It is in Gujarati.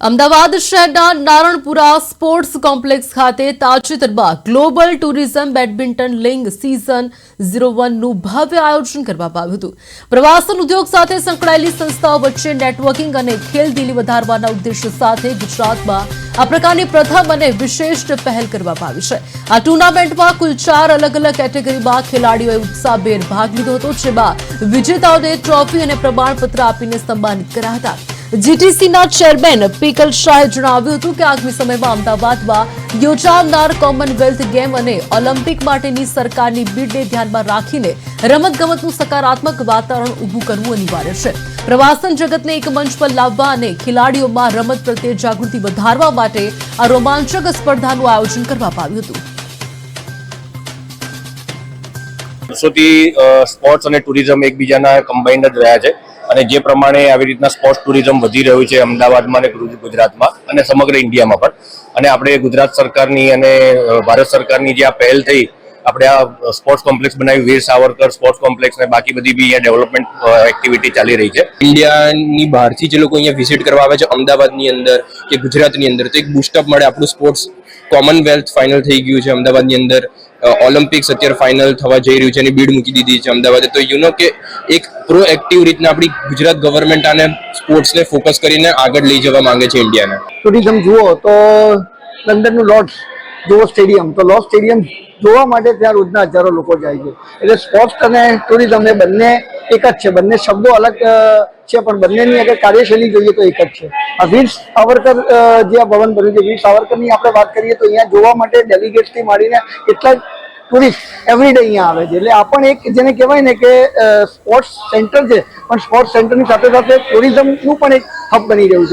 અમદાવાદ શહેરના નારણપુરા સ્પોર્ટ્સ કોમ્પ્લેક્સ ખાતે તાજેતરમાં global tourism badminton league season zero વનનું ભવ્ય આયોજન કરવામાં આવ્યું હતું. પ્રવાસન ઉદ્યોગ સાથે સંકળાયેલી સંસ્થાઓ વચ્ચે નેટવર્કિંગ અને ખેલદીલી વધારવાના ઉદ્દેશ્ય સાથે ગુજરાતમાં આ પ્રકારની પ્રથમ અને વિશિષ્ટ પહેલ કરવામાં આવી છે. આ ટુર્નામેન્ટમાં કુલ ચાર અલગ અલગ કેટેગરીમાં ખેલાડીઓએ ઉત્સાહભેર ભાગ લીધો હતો, જેમાં વિજેતાઓને ટ્રોફી અને પ્રમાણપત્ર આપીને સન્માનિત કર્યા હતા. જીટીસીના ચેરમેન પીકલ શાહે જણાવ્યું હતું કે આગામી સમયમાં અમદાવાદમાં યોજાનાર કોમનવેલ્થ ગેમ અને ઓલિમ્પિક માટેની સરકારની બીડને ધ્યાનમાં રાખીને રમતગમતનું સકારાત્મક વાતાવરણ ઊભું કરવું અનિવાર્ય છે. પ્રવાસન જગતને એક મંચ પર લાવવા અને ખેલાડીઓમાં રમત પ્રત્યે જાગૃતિ વધારવા માટે આ રોમાંચક સ્પર્ધાનું આયોજન કરવામાં આવ્યું હતું. વર્ષોથી સ્પોર્ટ્સ અને ટુરિઝમ એકબીજાના કમ્બાઇન્ડ જ રહ્યા છે. અને જે પ્રમાણે આવી રીતના સ્પોર્ટ્સ ટુરિઝમ વધી રહ્યું છે અમદાવાદમાં અને ગુજરાતમાં અને સમગ્ર ઇન્ડિયામાં પણ. અને આપણે ગુજરાત સરકારની અને ભારત સરકારની જે આ પહેલ થઈ, આપણે આ સ્પોર્ટ્સ કોમ્પ્લેક્સ બનાવ્યું વીર સાવરકર સ્પોર્ટ્સ કોમ્પ્લેક્સ ને બાકી બધી બી ડેવલપમેન્ટ એક્ટિવિટી ચાલી રહી છે. ઇન્ડિયાની બહારથી જે લોકો અહીંયા વિઝિટ કરવા આવે છે, અમદાવાદની અંદર કે ગુજરાતની અંદર, તો એક બુસ્ટઅપ મળે આપણું સ્પોર્ટ્સ કોમનવેલ્થ ફાઇનલ થઈ ગયું છે અમદાવાદની અંદર. ઓલિમ્પિક્સ અત્યારે ફાઇનલ થવા જઈ રહ્યું છે એની બીડ મૂકી દીધી છે અમદાવાદે. તો યુ નો કે એક પ્રો એક્ટિવ રીતના આપણી ગુજરાત ગવર્મેન્ટ આને સ્પોર્ટ્સને ફોકસ કરીને આગળ લઈ જવા માંગે છે ઇન્ડિયાને ટુરિઝમ જુઓ, તો લંડનનું લોર્ડ્સ, જુઓ સ્ટેડિયમ. તો લોર્ડ સ્ટેડિયમ જોવા માટે ત્યાં રોજના હજારો લોકો જાય છે. એટલે સ્પોર્ટ્સ અને ટુરિઝમ એ બંને એક જ છે. બંને શબ્દો અલગ છે, પણ બંનેની અગર કાર્યશૈલી જોઈએ તો એક જ છે. આ વીર સાવરકર જે આ ભવન બન્યું છે, વીર સાવરકરની આપણે વાત કરીએ તો અહીંયા જોવા માટે ડેલિગેટ્સથી માંડીને કેટલા ટુરિસ્ટ એવરીડે અહીંયા આવે છે. એટલે આ પણ એક જેને કહેવાય ને કે સ્પોર્ટ્સ સેન્ટર છે. પણ સ્પોર્ટ્સ સેન્ટરની સાથે સાથે ટુરિઝમનું પણ એક હબ બની રહ્યું છે.